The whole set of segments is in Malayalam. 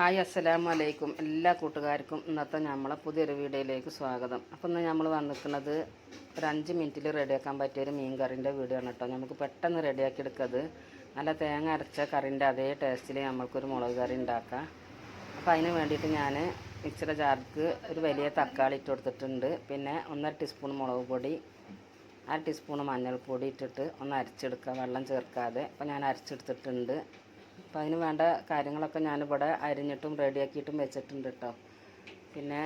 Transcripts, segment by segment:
ഹായ് അസ്സലാമു അലൈക്കും. എല്ലാ കൂട്ടുകാർക്കും ഇന്നത്തെ നമ്മളെ പുതിയൊരു വീഡിയോയിലേക്ക് സ്വാഗതം. അപ്പോൾ ഇന്ന് നമ്മൾ വന്നിരിക്കുന്നത് ഒരു അഞ്ച് മിനിറ്റിൽ റെഡിയാക്കാൻ പറ്റിയ ഒരു മീൻ കറിന്റെ വീഡിയോ ആണ് കേട്ടോ. നമുക്ക് പെട്ടെന്ന് റെഡിയാക്കി എടുക്കുന്നത് നല്ല തേങ്ങ അരച്ച കറിന്റെ അതേ ടേസ്റ്റിൽ നമ്മൾക്കൊരു മുളക് കറി ഉണ്ടാക്കാം. അപ്പോൾ അതിന് വേണ്ടിയിട്ട് ഞാൻ മിക്സിയുടെ ജാർക്ക് ഒരു വലിയ തക്കാളി ഇട്ട് കൊടുത്തിട്ടുണ്ട്. പിന്നെ ഒന്നര ടീസ്പൂൺ മുളക് പൊടി അര ടീസ്പൂൺ മഞ്ഞൾപ്പൊടി ഇട്ടിട്ട് ഒന്ന് അരച്ചെടുക്കുക. വെള്ളം ചേർക്കാതെ. അപ്പോൾ ഞാൻ അരച്ചെടുത്തിട്ടുണ്ട്. അപ്പോൾ അതിന് വേണ്ട കാര്യങ്ങളൊക്കെ ഞാനിവിടെ അരിഞ്ഞിട്ടും റെഡിയാക്കിയിട്ടും വെച്ചിട്ടുണ്ട് കേട്ടോ പിന്നെ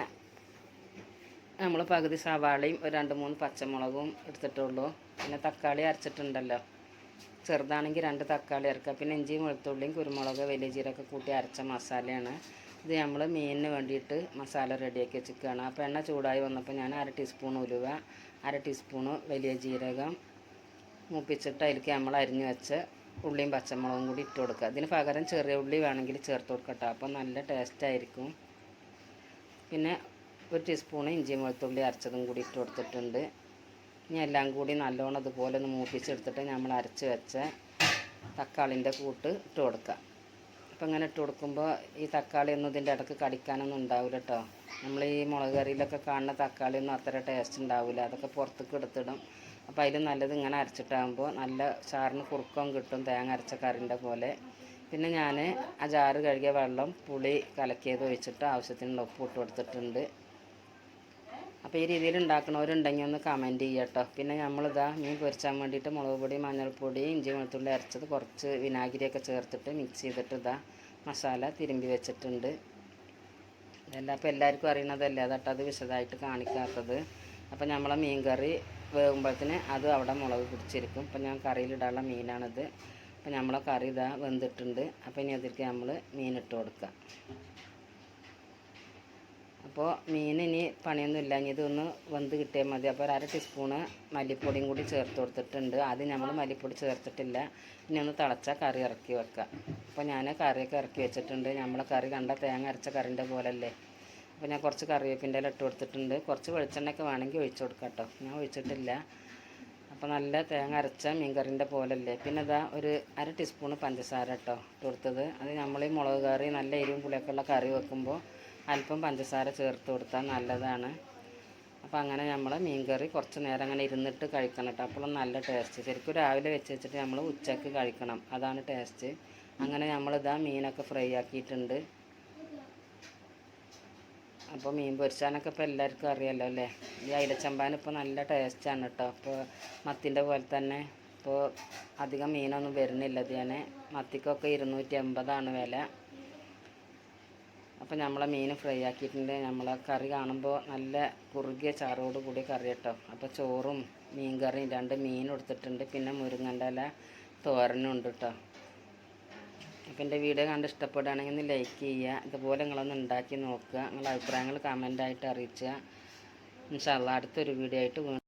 നമ്മൾ പകുതി സവാളയും ഒരു രണ്ട് മൂന്ന് പച്ചമുളകും എടുത്തിട്ടുള്ളൂ. പിന്നെ തക്കാളി അരച്ചിട്ടുണ്ടല്ലോ. ചെറുതാണെങ്കിൽ രണ്ട് തക്കാളി അരക്കുക. പിന്നെ ഇഞ്ചിയും വെളുത്തുള്ളിയും കുരുമുളക് വലിയ ജീരൊക്കെ കൂട്ടി അരച്ച മസാലയാണ്. ഇത് നമ്മൾ മീനിന് വേണ്ടിയിട്ട് മസാല റെഡിയാക്കി വെച്ചിരിക്കുകയാണ്. അപ്പോൾ എണ്ണ ചൂടായി വന്നപ്പോൾ ഞാൻ അര ടീസ്പൂൺ ഉലുവ അര ടീസ്പൂണ് വലിയ ജീരകം മൂപ്പിച്ചിട്ട് അതിലേക്ക് നമ്മൾ അരിഞ്ഞു വെച്ച് ഉള്ളിയും പച്ചമുളകും കൂടി ഇട്ട് കൊടുക്കുക. അതിന് പകരം ചെറിയ ഉള്ളി വേണമെങ്കിൽ ചേർത്ത് കൊടുക്കട്ടോ അപ്പോൾ നല്ല ടേസ്റ്റ് ആയിരിക്കും. പിന്നെ ഒരു ടീസ്പൂൺ ഇഞ്ചി വെളുത്തുള്ളി അരച്ചതും കൂടി ഇട്ട് കൊടുത്തിട്ടുണ്ട്. ഇനി എല്ലാം കൂടി നല്ലോണം അതുപോലെ ഒന്ന് മൂപ്പിച്ചെടുത്തിട്ട് നമ്മൾ അരച്ച് വെച്ച തക്കാളിന്റെ കൂട്ട് ഇട്ട് കൊടുക്കുക. അപ്പോൾ അങ്ങനെ ഇട്ട് കൊടുക്കുമ്പോൾ ഈ തക്കാളി ഒന്നും ഇതിന്റെ ഇടയ്ക്ക് കടിക്കാനൊന്നും ഉണ്ടാവില്ല കേട്ടോ നമ്മൾ ഈ മുളക് കറിയിലൊക്കെ കാണുന്ന തക്കാളിയൊന്നും അത്ര ടേസ്റ്റ് ഉണ്ടാവില്ല. അതൊക്കെ പുറത്തേക്ക് എടുത്തിടും. അപ്പോൾ അതിൽ നല്ലത് ഇങ്ങനെ അരച്ചിട്ടാകുമ്പോൾ നല്ല ചാറിന് കുറുക്കം കിട്ടും തേങ്ങ അരച്ച കറിന്റെ പോലെ. പിന്നെ ഞാൻ ആ ജാറ് കഴുകിയ വെള്ളം പുളി കലക്കിയത് ഒഴിച്ചിട്ട് ആവശ്യത്തിനുള്ള ഉപ്പ് ഇട്ട് കൊടുത്തിട്ടുണ്ട്. അപ്പോൾ ഈ രീതിയിൽ ഉണ്ടാക്കണവരുണ്ടെങ്കിൽ ഒന്ന് കമന്റ് ചെയ്യുക കേട്ടോ പിന്നെ നമ്മളിതാ മീൻ പൊരിച്ചാൻ വേണ്ടിയിട്ട് മുളക് പൊടി മഞ്ഞൾപ്പൊടി ഇഞ്ചി വെളുത്തുള്ളി അരച്ചത് കുറച്ച് വിനാഗിരിയൊക്കെ ചേർത്തിട്ട് മിക്സ് ചെയ്തിട്ട് ഇതാ മസാല തിരുമ്പി വെച്ചിട്ടുണ്ട്. ഇതെല്ലാം അപ്പോൾ എല്ലാവർക്കും അറിയണതല്ലേ? അതട്ടോ അത് വിശദമായിട്ട് കാണിക്കാത്തത്. അപ്പോൾ നമ്മളെ മീൻ കറി വേകുമ്പോഴത്തേന് അത് അവിടെ മുളക് പിടിച്ചിരിക്കും. അപ്പം ഞാൻ കറിയിലിടാനുള്ള മീനാണിത്. അപ്പം നമ്മളെ കറി ഇതാ വെന്തിട്ടുണ്ട്. അപ്പം ഇനി അതിലേക്ക് നമ്മൾ മീനിട്ട് കൊടുക്കുക. അപ്പോൾ മീൻ ഇനി പണിയൊന്നും ഇല്ല. ഇനി ഇതൊന്ന് വെന്ത് കിട്ടിയാൽ മതി. അപ്പോൾ ഒരു അര ടീസ്പൂണ് മല്ലിപ്പൊടിയും കൂടി ചേർത്ത് കൊടുത്തിട്ടുണ്ട്. ആദ്യം നമ്മൾ മല്ലിപ്പൊടി ചേർത്തിട്ടില്ല. ഇനി ഒന്ന് തിളച്ചാൽ കറി ഇറക്കി വെക്കുക. അപ്പോൾ ഞാൻ കറിയൊക്കെ ഇറക്കി വെച്ചിട്ടുണ്ട്. നമ്മളെ കറി കണ്ട തേങ്ങ അരച്ച കറിന്റെ പോലല്ലേ. അപ്പോൾ ഞാൻ കുറച്ച് കറിവേപ്പിന്റെ ഇല ഇട്ട് കൊടുത്തിട്ടുണ്ട്. കുറച്ച് വെളിച്ചെണ്ണയൊക്കെ വേണമെങ്കിൽ ഒഴിച്ചു കൊടുക്കാം കേട്ടോ. ഞാൻ ഒഴിച്ചിട്ടില്ല. അപ്പോൾ നല്ല തേങ്ങ അരച്ച മീൻകറിന്റെ പോലല്ലേ. പിന്നെ ഇതാ ഒരു അര ടീസ്പൂണ് പഞ്ചസാര കേട്ടോ ഇട്ട് കൊടുത്തത്. അത് നമ്മൾ ഈ മുളക് കറി നല്ല എരിവും പുളിയൊക്കെ ഉള്ള കറി വെക്കുമ്പോൾ അല്പം പഞ്ചസാര ചേർത്ത് കൊടുത്താൽ നല്ലതാണ്. അപ്പോൾ അങ്ങനെ നമ്മൾ മീൻകറി കുറച്ച് നേരം അങ്ങനെ ഇരുന്നിട്ട് കഴിക്കണം കേട്ടോ. അപ്പോഴും നല്ല ടേസ്റ്റ്. ശരിക്കും രാവിലെ വെച്ച് വെച്ചിട്ട് നമ്മൾ ഉച്ചയ്ക്ക് കഴിക്കണം. അതാണ് ടേസ്റ്റ്. അങ്ങനെ നമ്മളിതാ മീനൊക്കെ ഫ്രൈ ആക്കിയിട്ടുണ്ട്. അപ്പോൾ മീൻ പൊരിച്ചാനൊക്കെ ഇപ്പോൾ എല്ലാവർക്കും അറിയാമല്ലോ അല്ലേ? ഈ അയിലച്ചമ്പാൻ ഇപ്പോൾ നല്ല ടേസ്റ്റാണ് കേട്ടോ അപ്പോൾ മത്തിന്റെ പോലെ തന്നെ ഇപ്പോൾ അധികം മീനൊന്നും വരുന്നില്ല. ഇതിനെ മത്തിക്കൊക്കെ ഇരുന്നൂറ്റി എൺപതാണ് വില. അപ്പോൾ നമ്മളെ മീൻ ഫ്രൈ ആക്കിയിട്ടുണ്ട്. നമ്മളെ കറി കാണുമ്പോൾ നല്ല കുറുകിയ ചാറോട് കൂടി കറി കേട്ടോ അപ്പോൾ ചോറും മീൻ കറിയും രണ്ട് മീൻ എടുത്തിട്ടുണ്ട് പിന്നെ മുരുങ്ങന്റെ ഇല തോരനും ഉണ്ട് കേട്ടോ അപ്പോൾ എന്റെ വീഡിയോ കണ്ട് ഇഷ്ടപ്പെടുകയാണെങ്കിൽ ഒന്ന് ലൈക്ക് ചെയ്യുക ഇതുപോലെ നിങ്ങളൊന്ന് ഉണ്ടാക്കി നോക്കുക നിങ്ങളുടെ അഭിപ്രായങ്ങൾ കമന്റായിട്ട് അറിയിക്കുക ഇൻഷാല്ല അടുത്തൊരു വീഡിയോ ആയിട്ട്